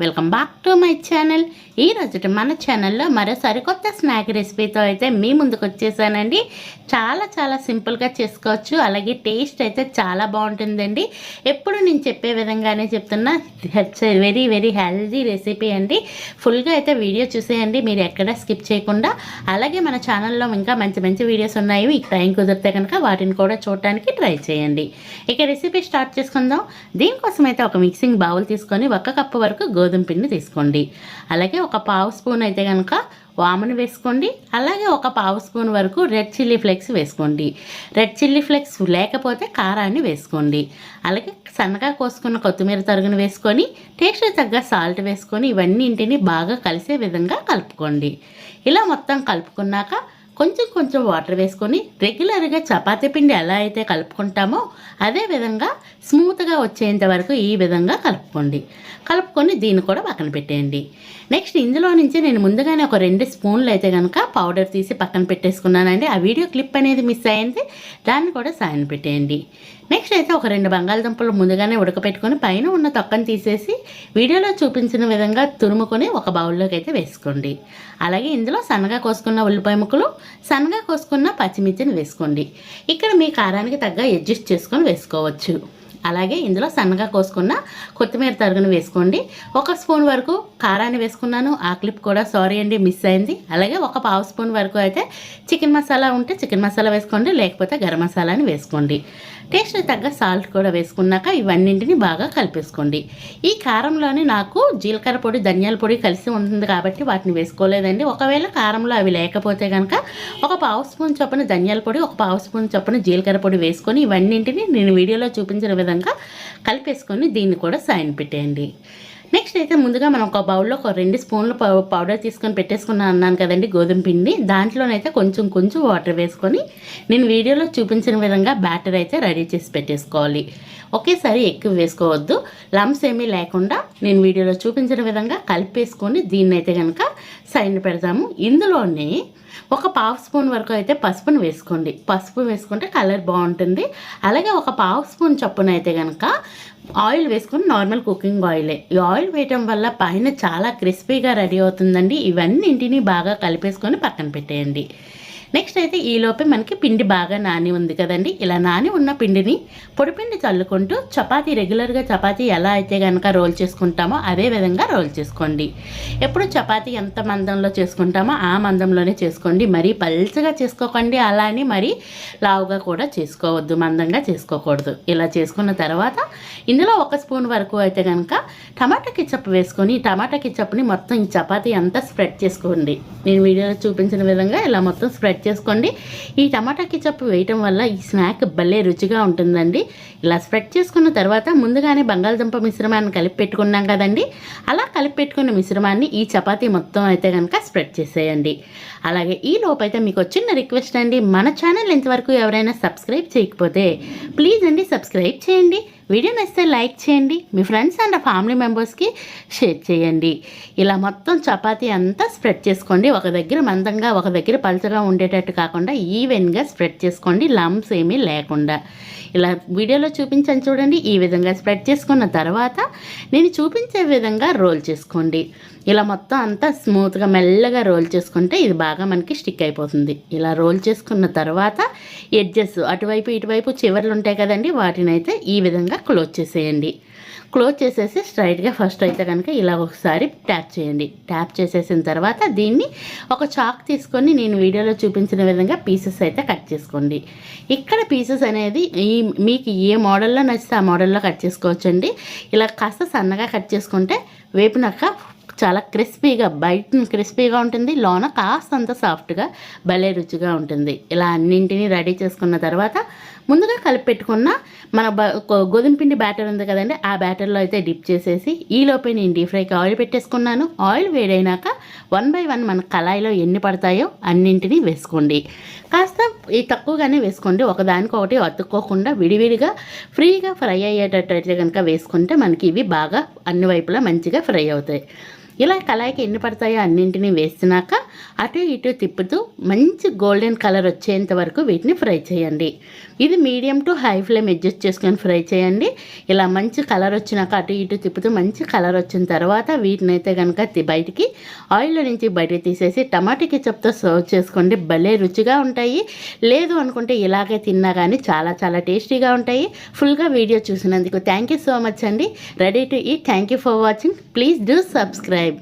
Welcome back to my channel ఈ రోజు మన ఛానల్లో మరో సరికొత్త స్నాక్ రెసిపీతో అయితే మీ ముందుకు వచ్చేసానండి. చాలా చాలా సింపుల్గా చేసుకోవచ్చు. అలాగే టేస్ట్ అయితే చాలా బాగుంటుందండి. ఎప్పుడు నేను చెప్పే విధంగానే చెప్తున్నా వెరీ వెరీ హెల్దీ రెసిపీ అండి. ఫుల్గా అయితే వీడియో చూసేయండి. మీరు ఎక్కడ స్కిప్ చేయకుండా. అలాగే మన ఛానల్లో ఇంకా మంచి మంచి వీడియోస్ ఉన్నాయి. మీకు టైం కుదిరితే కనుక వాటిని కూడా చూడటానికి ట్రై చేయండి. ఇక రెసిపీ స్టార్ట్ చేసుకుందాం. దీనికోసం అయితే ఒక మిక్సింగ్ బౌల్ తీసుకొని ఒక కప్పు వరకు గోధుమ పిండి తీసుకోండి. అలాగే ఒక పావు స్పూన్ అయితే కనుక వామును వేసుకోండి. అలాగే ఒక పావు స్పూన్ వరకు రెడ్ చిల్లీ ఫ్లేక్స్ వేసుకోండి. రెడ్ చిల్లీ ఫ్లేక్స్ లేకపోతే కారాన్ని వేసుకోండి. అలాగే సన్నగా కోసుకున్న కొత్తిమీర తరుగును వేసుకొని టేస్ట్ తగ్గ సాల్ట్ వేసుకొని ఇవన్నీ ఇంటిని బాగా కలిసే విధంగా కలుపుకోండి. ఇలా మొత్తం కలుపుకున్నాక కొంచెం కొంచెం వాటర్ వేసుకొని రెగ్యులర్గా చపాతీ పిండి ఎలా అయితే కలుపుకుంటామో అదే విధంగా స్మూత్గా వచ్చేంత వరకు ఈ విధంగా కలుపుకోండి. కలుపుకొని దీన్ని కూడా పక్కన పెట్టేయండి. నెక్స్ట్ ఇందులో నుంచి నేను ముందుగానే ఒక రెండు స్పూన్లు అయితే కనుక పౌడర్ తీసి పక్కన పెట్టేసుకున్నానండి. ఆ వీడియో క్లిప్ అనేది మిస్ అయింది. దాన్ని కూడా సాయం పెట్టేయండి. నెక్స్ట్ అయితే ఒక రెండు బంగాళదుంపలు ముందుగానే ఉడకపెట్టుకొని పైన ఉన్న తొక్కను తీసేసి వీడియోలో చూపించిన విధంగా తురుముకొని ఒక బౌల్లోకి అయితే వేసుకోండి. అలాగే ఇందులో సన్నగా కోసుకున్న ఉల్లిపాయ ముక్కలు సన్నగా కోసుకున్న పచ్చిమిర్చిని వేసుకోండి. ఇక్కడ మీ కారానికి తగ్గ అడ్జస్ట్ చేసుకొని వేసుకోవచ్చు. అలాగే ఇందులో సన్నగా కోసుకున్న కొత్తిమీర తరుగును వేసుకోండి. ఒక స్పూన్ వరకు కారాన్ని వేసుకున్నాను. ఆ క్లిప్ కూడా సారీ అండి మిస్ అయింది. అలాగే ఒక పావు స్పూన్ వరకు అయితే చికెన్ మసాలా ఉంటే చికెన్ మసాలా వేసుకోండి లేకపోతే గరం మసాలాని వేసుకోండి. టేస్ట్ తగ్గ సాల్ట్ కూడా వేసుకున్నాక ఇవన్నింటిని బాగా కలిపేసుకోండి. ఈ కారంలోని నాకు జీలకర్ర పొడి ధనియాల పొడి కలిసి ఉంటుంది కాబట్టి వాటిని వేసుకోలేదండి. ఒకవేళ కారంలో అవి లేకపోతే కనుక ఒక పావు స్పూన్ చొప్పున ధనియాల పొడి ఒక పావు స్పూన్ చొప్పున జీలకర్ర పొడి వేసుకొని ఇవన్నింటిని నేను వీడియోలో చూపించిన విధంగా కలిపేసుకొని దీన్ని కూడా సైన్ పెట్టేయండి. నెక్స్ట్ అయితే ముందుగా మనం ఒక బౌల్లో ఒక రెండు స్పూన్లు పౌడర్ తీసుకొని పెట్టేసుకున్నాను అన్నాను కదండి గోధుమ పిండి. దాంట్లోనైతే కొంచెం కొంచెం వాటర్ వేసుకొని నేను వీడియోలో చూపించిన విధంగా బ్యాటర్ అయితే రెడీ చేసి పెట్టేసుకోవాలి. ఒకేసారి ఎక్కువ వేసుకోవద్దు. లమ్స్ ఏమీ లేకుండా నేను వీడియోలో చూపించిన విధంగా కలిపేసుకొని దీన్ని అయితే కనుక సైన్ పెడతాము. ఇందులోనే ఒక పావు స్పూన్ వరకు అయితే పసుపును వేసుకోండి. పసుపు వేసుకుంటే కలర్ బాగుంటుంది. అలాగే ఒక పావు స్పూన్ చొప్పున అయితే కనుక ఆయిల్ వేసుకుని నార్మల్ కుకింగ్ ఆయిలే. ఈ ఆయిల్ వేయటం వల్ల పైన చాలా క్రిస్పీగా రెడీ అవుతుందండి. ఇవన్నింటినీ బాగా కలిపేసుకొని పక్కన పెట్టేయండి. నెక్స్ట్ అయితే ఈలోపే మనకి పిండి బాగా నాని ఉంది కదండి. ఇలా నాని ఉన్న పిండిని పొడిపిండి చల్లుకుంటూ చపాతీ రెగ్యులర్గా చపాతీ ఎలా అయితే కనుక రోల్ చేసుకుంటామో అదే విధంగా రోల్ చేసుకోండి. ఎప్పుడు చపాతీ ఎంత మందంలో చేసుకుంటామో ఆ మందంలోనే చేసుకోండి. మరీ పల్చగా చేసుకోకండి అలా అని మరీ లావుగా కూడా చేసుకోవద్దు మందంగా చేసుకోకూడదు. ఇలా చేసుకున్న తర్వాత ఇందులో ఒక స్పూన్ వరకు అయితే కనుక టమాటా కిచప్ వేసుకొని టమాటా కిచప్ని మొత్తం ఈ చపాతీ అంతా స్ప్రెడ్ చేసుకోండి. నేను వీడియోలో చూపించిన విధంగా ఇలా మొత్తం స్ప్రెడ్ చేసుకోండి. ఈ టమాటా కిచప్ వేయటం వల్ల ఈ స్నాక్ భలే రుచిగా ఉంటుందండి. ఇలా స్ప్రెడ్ చేసుకున్న తర్వాత ముందుగానే బంగాళదుంప మిశ్రమాన్ని కలిపి పెట్టుకున్నాం కదండి. అలా కలిపి పెట్టుకున్న మిశ్రమాన్ని ఈ చపాతీ మొత్తం అయితే కనుక స్ప్రెడ్ చేసేయండి. అలాగే ఈ లోపైతే మీకు వచ్చిన రిక్వెస్ట్ అండి. మన ఛానల్ ఇంతవరకు ఎవరైనా సబ్స్క్రైబ్ చేయకపోతే ప్లీజ్ అండి సబ్స్క్రైబ్ చేయండి. వీడియో నచ్చితే లైక్ చేయండి మీ ఫ్రెండ్స్ అండ్ ఫ్యామిలీ మెంబర్స్కి షేర్ చేయండి. ఇలా మొత్తం చపాతీ అంతా స్ప్రెడ్ చేసుకోండి. ఒక దగ్గర మందంగా ఒక దగ్గర పలచగా ఉండేటట్టు కాకుండా ఈవెన్గా స్ప్రెడ్ చేసుకోండి. లమ్స్ ఏమీ లేకుండా. ఇలా వీడియోలో చూపించాను చూడండి. ఈ విధంగా స్ప్రెడ్ చేసుకున్న తర్వాత నేను చూపించే విధంగా రోల్ చేసుకోండి. ఇలా మొత్తం అంతా స్మూత్గా మెల్లగా రోల్ చేసుకుంటే ఇది బాగా మనకి స్టిక్ అయిపోతుంది. ఇలా రోల్ చేసుకున్న తర్వాత ఎడ్జెస్ అటువైపు ఇటువైపు చివర్లు ఉంటాయి కదండి వాటిని అయితే ఈ విధంగా క్లోజ్ చేసేయండి. క్లోజ్ చేసేసి స్ట్రైట్గా ఫస్ట్ అయితే కనుక ఇలా ఒకసారి ట్యాప్ చేయండి. ట్యాప్ చేసేసిన తర్వాత దీన్ని ఒక చాక్ తీసుకొని నేను వీడియోలో చూపించిన విధంగా పీసెస్ అయితే కట్ చేసుకోండి. ఇక్కడ పీసెస్ అనేది ఈ మీకు ఏ మోడల్లో నచ్చితే ఆ మోడల్లో కట్ చేసుకోవచ్చండి. ఇలా కాస్త సన్నగా కట్ చేసుకుంటే వేపినాక చాలా క్రిస్పీగా బయట క్రిస్పీగా ఉంటుంది. లోన కాస్తంత సాఫ్ట్గా భలే రుచిగా ఉంటుంది. ఇలా అన్నింటినీ రెడీ చేసుకున్న తర్వాత ముందుగా కలిపి పెట్టుకున్న మన బ గోధుమ పిండి బ్యాటర్ ఉంది కదండి ఆ బ్యాటర్లో అయితే డిప్ చేసేసి ఈలోపే నేను డీప్ ఫ్రైకి ఆయిల్ పెట్టేసుకున్నాను. ఆయిల్ వేడైనాక వన్ బై వన్ మన కళాయిలో ఎన్ని పడతాయో అన్నింటినీ వేసుకోండి. కాస్త ఈ తక్కువగానే వేసుకోండి. ఒకదానికొకటి అతుక్కోకుండా విడివిడిగా ఫ్రీగా ఫ్రై అయ్యేటట్టు కనుక వేసుకుంటే మనకి ఇవి బాగా అన్ని వైపులా మంచిగా ఫ్రై అవుతాయి. ఇలా కళాయికి ఎన్ని పడతాయో అన్నింటినీ వేసినాక అటు ఇటు తిప్పుతూ మంచి గోల్డెన్ కలర్ వచ్చేంత వరకు వీటిని ఫ్రై చేయండి. ఇది medium to high flame adjust చేసుకొని ఫ్రై చేయండి. ఇలా మంచి కలర్ వచ్చినాక అటు ఇటు తిప్పుతూ మంచి కలర్ వచ్చిన తర్వాత వీటిని అయితే కనుక బయటికి ఆయిల్ నుంచి బయటకు తీసేసి టమాటా కెచప్తో సర్వ్ చేసుకోండి. భలే రుచిగా ఉంటాయి. లేదు అనుకుంటే ఇలాగే తిన్నా కానీ చాలా చాలా టేస్టీగా ఉంటాయి. ఫుల్గా వీడియో చూసినందుకు థ్యాంక్ యూ సో మచ్ అండి. రెడీ టు ఈ thank you for watching. Please do subscribe.